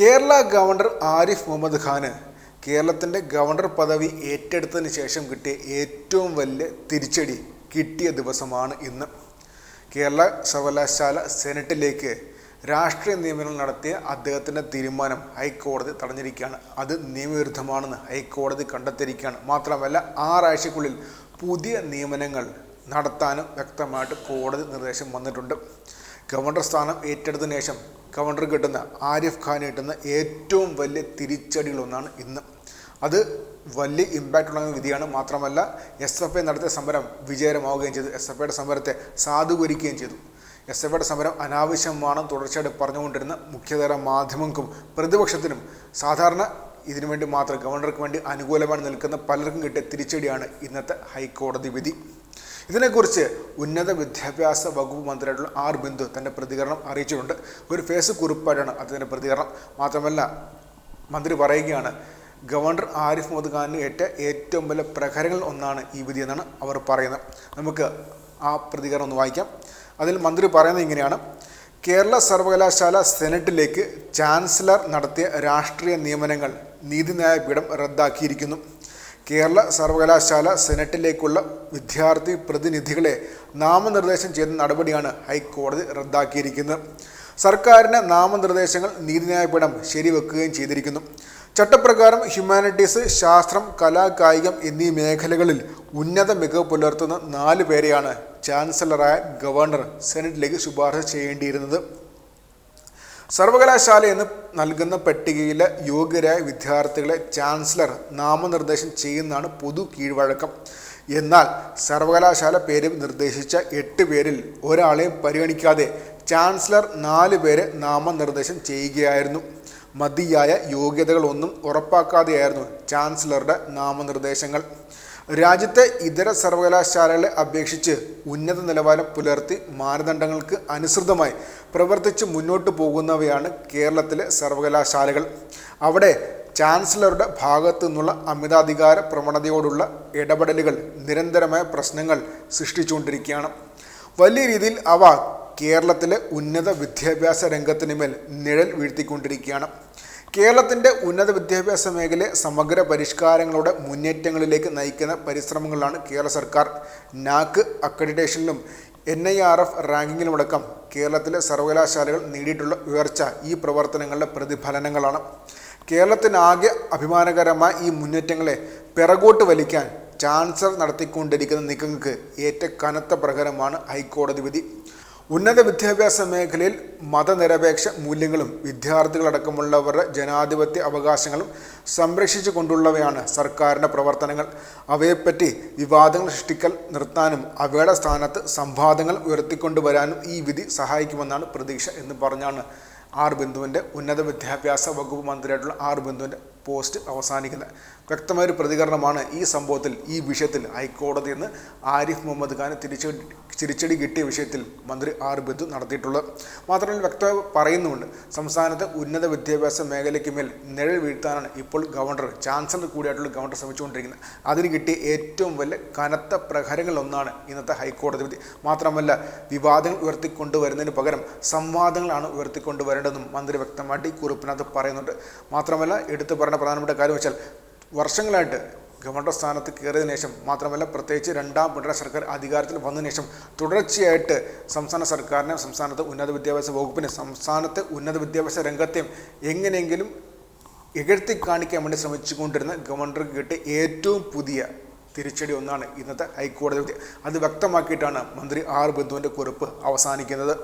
Kerala governor Arif Muhammad ഖാന് കേരളത്തിന്റെ governor പദവി ഏറ്റെടുത്തതിന് ശേഷം കിട്ടിയ ഏറ്റവും വലിയ തിരിച്ചടി കിട്ടിയ ദിവസമാണ് ഇന്ന്. കേരള സർവകലാശാല സെനറ്റിലേക്ക് രാഷ്ട്രീയ നിയമനങ്ങൾ നടത്തിയ അദ്ദേഹത്തിന്റെ തീരുമാനം ഹൈക്കോടതി തടഞ്ഞിരിക്കുകയാണ്. അത് നിയമവിരുദ്ധമാണെന്ന് ഹൈക്കോടതി കണ്ടെത്തിയിരിക്കുകയാണ്. മാത്രമല്ല ആറാഴ്ചക്കുള്ളിൽ പുതിയ നിയമനങ്ങൾ നടത്താനും വ്യക്തമായിട്ട് കോടതി നിർദ്ദേശം വന്നിട്ടുണ്ട്. ഗവർണർ സ്ഥാനം ഏറ്റെടുത്തതിനു ശേഷം ഗവർണർ കിട്ടുന്ന ആരിഫ് ഖാൻ കിട്ടുന്ന ഏറ്റവും വലിയ തിരിച്ചടികളൊന്നാണ് ഇന്ന്. അത് വലിയ ഇമ്പാക്റ്റ് ഉണ്ടാകുന്ന വിധിയാണ്. മാത്രമല്ല എസ് എഫ് ഐ നടത്തിയ സമരം വിജയകരമാവുകയും ചെയ്തു. എസ് എഫ് ഐയുടെ സമരത്തെ സാധൂകരിക്കുകയും ചെയ്തു. എസ് എഫ് ഐയുടെ സമരം അനാവശ്യമാണ് തുടർച്ചയായിട്ട് പറഞ്ഞുകൊണ്ടിരുന്ന മുഖ്യധാര മാധ്യമങ്ങൾക്കും പ്രതിപക്ഷത്തിനും സാധാരണ ഇതിനുവേണ്ടി മാത്രം ഗവർണർക്ക് വേണ്ടി അനുകൂലമായി നിൽക്കുന്ന പലർക്കും കിട്ടിയ തിരിച്ചടിയാണ് ഇന്നത്തെ ഹൈക്കോടതി വിധി. ഇതിനെക്കുറിച്ച് ഉന്നത വിദ്യാഭ്യാസ വകുപ്പ് മന്ത്രിയായിട്ടുള്ള ആർ ബിന്ദു തന്റെ പ്രതികരണം അറിയിച്ചിട്ടുണ്ട്. ഒരു ഫേസ് കുറിപ്പായിട്ടാണ് അദ്ദേഹത്തിന്റെ പ്രതികരണം. മാത്രമല്ല മന്ത്രി പറയുകയാണ് ഗവർണർ ആരിഫ് മുഹമ്മദ് ഖാനിന് ഏറ്റ ഏറ്റവും വലിയ പ്രഹരങ്ങളിൽ ഒന്നാണ് ഈ വിധി എന്നാണ് അവർ പറയുന്നത്. നമുക്ക് ആ പ്രതികരണം ഒന്ന് വായിക്കാം. അതിൽ മന്ത്രി പറയുന്നത് ഇങ്ങനെയാണ് കേരള സർവകലാശാല സെനറ്റിലേക്ക് ചാൻസലർ നടത്തിയ രാഷ്ട്രീയ നിയമനങ്ങൾ നീതിന്യായ പീഠം റദ്ദാക്കിയിരിക്കുന്നു. കേരള സർവകലാശാല സെനറ്റിലേക്കുള്ള വിദ്യാർത്ഥി പ്രതിനിധികളെ നാമനിർദ്ദേശം ചെയ്ത നടപടിയാണ് ഹൈക്കോടതി റദ്ദാക്കിയിരിക്കുന്നത്. സർക്കാരിന്റെ നാമനിർദ്ദേശങ്ങൾ നീതിന്യായ പീഠം ശരിവെക്കുകയും ചെയ്തിരിക്കുന്നു. ചട്ടപ്രകാരം ഹ്യൂമാനിറ്റീസ് ശാസ്ത്രം കലാ കായികം എന്നീ മേഖലകളിൽ ഉന്നത മികവ് പുലർത്തുന്ന നാല് പേരെയാണ് ചാൻസലറായ ഗവർണർ സെനറ്റിലേക്ക് ശുപാർശ ചെയ്യേണ്ടിയിരുന്നത്. സർവകലാശാല എന്ന് നൽകുന്ന പട്ടികയിലെ യോഗ്യരായ വിദ്യാർത്ഥികളെ ചാൻസലർ നാമനിർദ്ദേശം ചെയ്യുന്നതാണ് പൊതു കീഴ്വഴക്കം. എന്നാൽ സർവകലാശാല പേര് നിർദ്ദേശിച്ച എട്ട് പേരിൽ ഒരാളെയും പരിഗണിക്കാതെ ചാൻസലർ നാല് പേരെ നാമനിർദ്ദേശം ചെയ്യുകയായിരുന്നു. മതിയായ യോഗ്യതകളൊന്നും ഉറപ്പാക്കാതെയായിരുന്നു ചാൻസലറുടെ നാമനിർദ്ദേശങ്ങൾ. രാജ്യത്തെ ഇതര സർവകലാശാലകളെ അപേക്ഷിച്ച് ഉന്നത നിലവാരം പുലർത്തി മാനദണ്ഡങ്ങൾക്ക് അനുസൃതമായി പ്രവർത്തിച്ച് മുന്നോട്ട് പോകുന്നവയാണ് കേരളത്തിലെ സർവകലാശാലകൾ. അവിടെ ചാൻസലറുടെ ഭാഗത്തു നിന്നുള്ള അമിതാധികാര പ്രവണതയോടുള്ള ഇടപെടലുകൾ നിരന്തരമായ പ്രശ്നങ്ങൾ സൃഷ്ടിച്ചുകൊണ്ടിരിക്കുകയാണ്. വലിയ രീതിയിൽ അവ കേരളത്തിലെ ഉന്നത വിദ്യാഭ്യാസ രംഗത്തിന് മേൽ നിഴൽ വീഴ്ത്തിക്കൊണ്ടിരിക്കുകയാണ്. കേരളത്തിന്റെ ഉന്നത വിദ്യാഭ്യാസ മേഖലയെ സമഗ്ര പരിഷ്കാരങ്ങളുടെ മുന്നേറ്റങ്ങളിലേക്ക് നയിക്കുന്ന പരിശ്രമങ്ങളിലാണ് കേരള സർക്കാർ നാക്ക് അക്രഡിറ്റേഷനിലും എൻ ഐ ആർ എഫ് റാങ്കിങ്ങിലുമടക്കം കേരളത്തിലെ സർവകലാശാലകൾ നേടിയിട്ടുള്ള ഉയർച്ച ഈ പ്രവർത്തനങ്ങളുടെ പ്രതിഫലനങ്ങളാണ്. കേരളത്തിനാകെ അഭിമാനകരമായ ഈ മുന്നേറ്റങ്ങളെ പിറകോട്ട് വലിക്കാൻ ചാൻസലർ നടത്തിക്കൊണ്ടിരിക്കുന്ന നീക്കങ്ങൾക്ക് ഏറ്റ കനത്ത പ്രകാരമാണ് ഹൈക്കോടതി വിധി. ഉന്നത വിദ്യാഭ്യാസ മേഖലയിൽ മതനിരപേക്ഷ മൂല്യങ്ങളും വിദ്യാർത്ഥികളടക്കമുള്ളവരുടെ ജനാധിപത്യ അവകാശങ്ങളും സംരക്ഷിച്ചു കൊണ്ടുള്ളവയാണ് സർക്കാരിന്റെ പ്രവർത്തനങ്ങൾ. അവയെപ്പറ്റി വിവാദങ്ങൾ സൃഷ്ടിക്കൽ നിർത്താനും അവയുടെ സ്ഥാനത്ത് സംവാദങ്ങൾ ഉയർത്തിക്കൊണ്ടുവരാനും ഈ വിധി സഹായിക്കുമെന്നാണ് പ്രതീക്ഷ എന്ന് പറഞ്ഞാണ് ആർ ബിന്ദുവിന്റെ ഉന്നത വിദ്യാഭ്യാസ വകുപ്പ് മന്ത്രിയായിട്ടുള്ള ആർ ബിന്ദുവിന്റെ പോസ്റ്റ് അവസാനിക്കുന്നത്. വ്യക്തമായൊരു പ്രതികരണമാണ് ഈ സംഭവത്തിൽ ഈ വിഷയത്തിൽ ഹൈക്കോടതി നിന്ന് ആരിഫ് മുഹമ്മദ് ഖാൻ തിരിച്ചടി തിരിച്ചടി കിട്ടിയ വിഷയത്തിൽ മന്ത്രി ആർ ബിന്ദു നടത്തിയിട്ടുള്ളത്. മാത്രമല്ല വ്യക്തമായി പറയുന്നുമുണ്ട് സംസ്ഥാനത്തെ ഉന്നത വിദ്യാഭ്യാസ മേഖലയ്ക്ക് മേൽ നിഴൽ വീഴ്ത്താനാണ് ഇപ്പോൾ ഗവർണർ ചാൻസലർ കൂടിയായിട്ടുള്ള ഗവർണർ ശ്രമിച്ചുകൊണ്ടിരിക്കുന്നത്. അതിന് കിട്ടിയ ഏറ്റവും വലിയ കനത്ത പ്രഹരങ്ങളൊന്നാണ് ഇന്നത്തെ ഹൈക്കോടതി വിധി. മാത്രമല്ല വിവാദങ്ങൾ ഉയർത്തിക്കൊണ്ടുവരുന്നതിന് പകരം സംവാദങ്ങളാണ് ഉയർത്തിക്കൊണ്ടുവരേണ്ടതെന്നും മന്ത്രി വ്യക്തമായിട്ട് ഈ കുറിപ്പിനകത്ത് പറയുന്നുണ്ട്. മാത്രമല്ല എടുത്തു പറഞ്ഞ പ്രധാനപ്പെട്ട കാര്യം വെച്ചാൽ വർഷങ്ങളായിട്ട് ഗവർണർ സ്ഥാനത്ത് കയറിയതിനു ശേഷം മാത്രമല്ല പ്രത്യേകിച്ച് രണ്ടാം പിണറായി സർക്കാർ അധികാരത്തിൽ വന്നതിന് ശേഷം തുടർച്ചയായിട്ട് സംസ്ഥാന സർക്കാരിനെ സംസ്ഥാനത്തെ ഉന്നത വിദ്യാഭ്യാസ വകുപ്പിനെ സംസ്ഥാനത്തെ ഉന്നത വിദ്യാഭ്യാസ രംഗത്തെയും എങ്ങനെയെങ്കിലും എകഴ്ത്തി കാണിക്കാൻ വേണ്ടി ശ്രമിച്ചുകൊണ്ടിരുന്ന ഗവർണർക്ക് കിട്ടിയ ഏറ്റവും പുതിയ തിരിച്ചടി ഒന്നാണ് ഇന്നത്തെ ഹൈക്കോടതി അത് വ്യക്തമാക്കിയിട്ടാണ് മന്ത്രി ആർ ബിന്ദുവിന്റെ കുറിപ്പ് അവസാനിക്കുന്നത്.